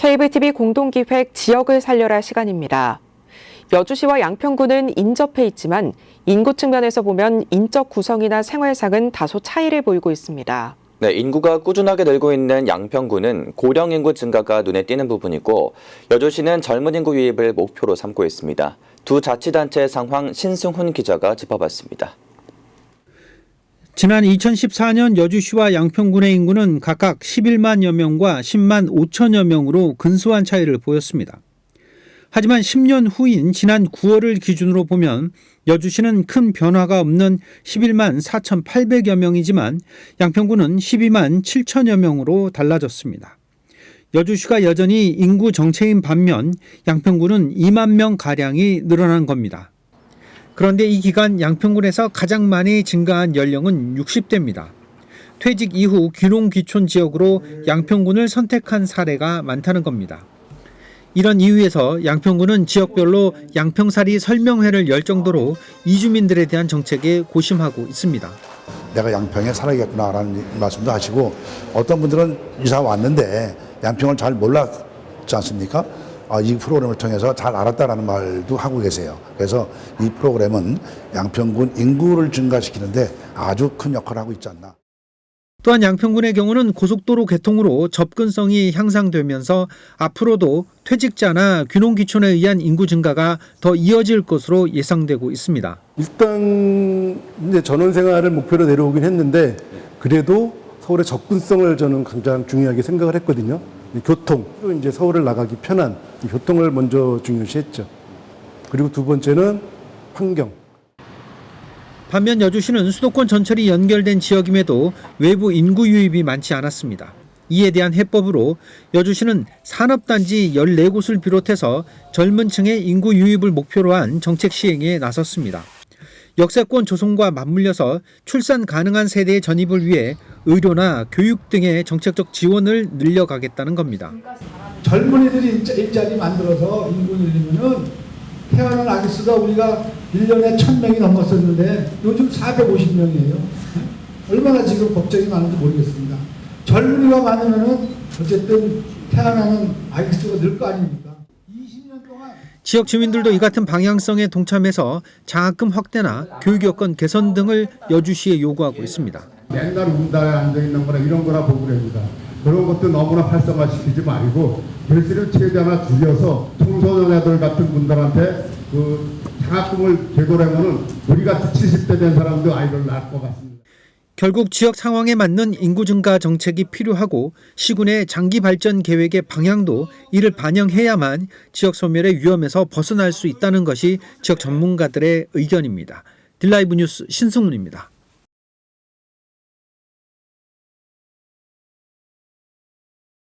케이블 TV 공동기획 지역을 살려라 시간입니다. 여주시와 양평구는 인접해 있지만 인구 측면에서 보면 인적 구성이나 생활상은 다소 차이를 보이고 있습니다. 네, 인구가 꾸준하게 늘고 있는 양평구는 고령 인구 증가가 눈에 띄는 부분이고 여주시는 젊은 인구 유입을 목표로 삼고 있습니다. 두 자치단체 상황 신승훈 기자가 짚어봤습니다. 지난 2014년 여주시와 양평군의 인구는 각각 11만여 명과 10만 5천여 명으로 근소한 차이를 보였습니다. 하지만 10년 후인 지난 9월을 기준으로 보면 여주시는 큰 변화가 없는 11만 4,800여 명이지만 양평군은 12만 7천여 명으로 달라졌습니다. 여주시가 여전히 인구 정체인 반면 양평군은 2만 명 가량이 늘어난 겁니다. 그런데 이 기간 양평군에서 가장 많이 증가한 연령은 60대입니다. 퇴직 이후 귀농 귀촌 지역으로 양평군을 선택한 사례가 많다는 겁니다. 이런 이유에서 양평군은 지역별로 양평살이 설명회를 열 정도로 이주민들에 대한 정책에 고심하고 있습니다. 내가 양평에 살아야겠구나라는 말씀도 하시고 어떤 분들은 이사 왔는데 양평을 잘 몰랐지 않습니까? 아, 이 프로그램을 통해서 잘 알았다라는 말도 하고 계세요. 그래서 이 프로그램은 양평군 인구를 증가시키는데 아주 큰 역할을 하고 있지 않나. 또한 양평군의 경우는 고속도로 개통으로 접근성이 향상되면서 앞으로도 퇴직자나 귀농귀촌에 의한 인구 증가가 더 이어질 것으로 예상되고 있습니다. 일단 이제 전원 생활을 목표로 내려오긴 했는데 그래도 서울의 접근성을 저는 가장 중요하게 생각을 했거든요. 이 교통, 또 이제 서울을 나가기 편한 이 교통을 먼저 중요시했죠. 그리고 두 번째는 환경. 반면 여주시는 수도권 전철이 연결된 지역임에도 외부 인구 유입이 많지 않았습니다. 이에 대한 해법으로 여주시는 산업단지 14곳을 비롯해서 젊은 층의 인구 유입을 목표로 한 정책 시행에 나섰습니다. 역세권 조성과 맞물려서 출산 가능한 세대의 전입을 위해 의료나 교육 등의 정책적 지원을 늘려가겠다는 겁니다. 젊은이들이 일자, 일자리 만들어서 인구 늘리면은 태어난 아기 수가 우리가 1년에 1000명이 넘었었는데 요즘 450명이에요. 얼마나 지금 걱정이 많은지 모르겠습니다. 젊은이가 많으면은 어쨌든 태어나는 아기 수가 늘 거 아닙니까? 20년 동안 지역 주민들도 이 같은 방향성에 동참해서 장학금 확대나 교육 여건 개선 등을 여주시에 요구하고 있습니다. 맨날 운다에 앉아 있는 거나 이런 거나 보고 그럽니다. 그런 것도 너무나 활성화시키지 말고 결실을 최대한 줄여서 청소년애들 같은 분들한테 그 장학금을 되돌아면은 우리 같이 70대 된 사람도 아이를 낳을 것 같습니다. 결국 지역 상황에 맞는 인구 증가 정책이 필요하고 시군의 장기 발전 계획의 방향도 이를 반영해야만 지역 소멸의 위험에서 벗어날 수 있다는 것이 지역 전문가들의 의견입니다. 딜라이브 뉴스 신승훈입니다.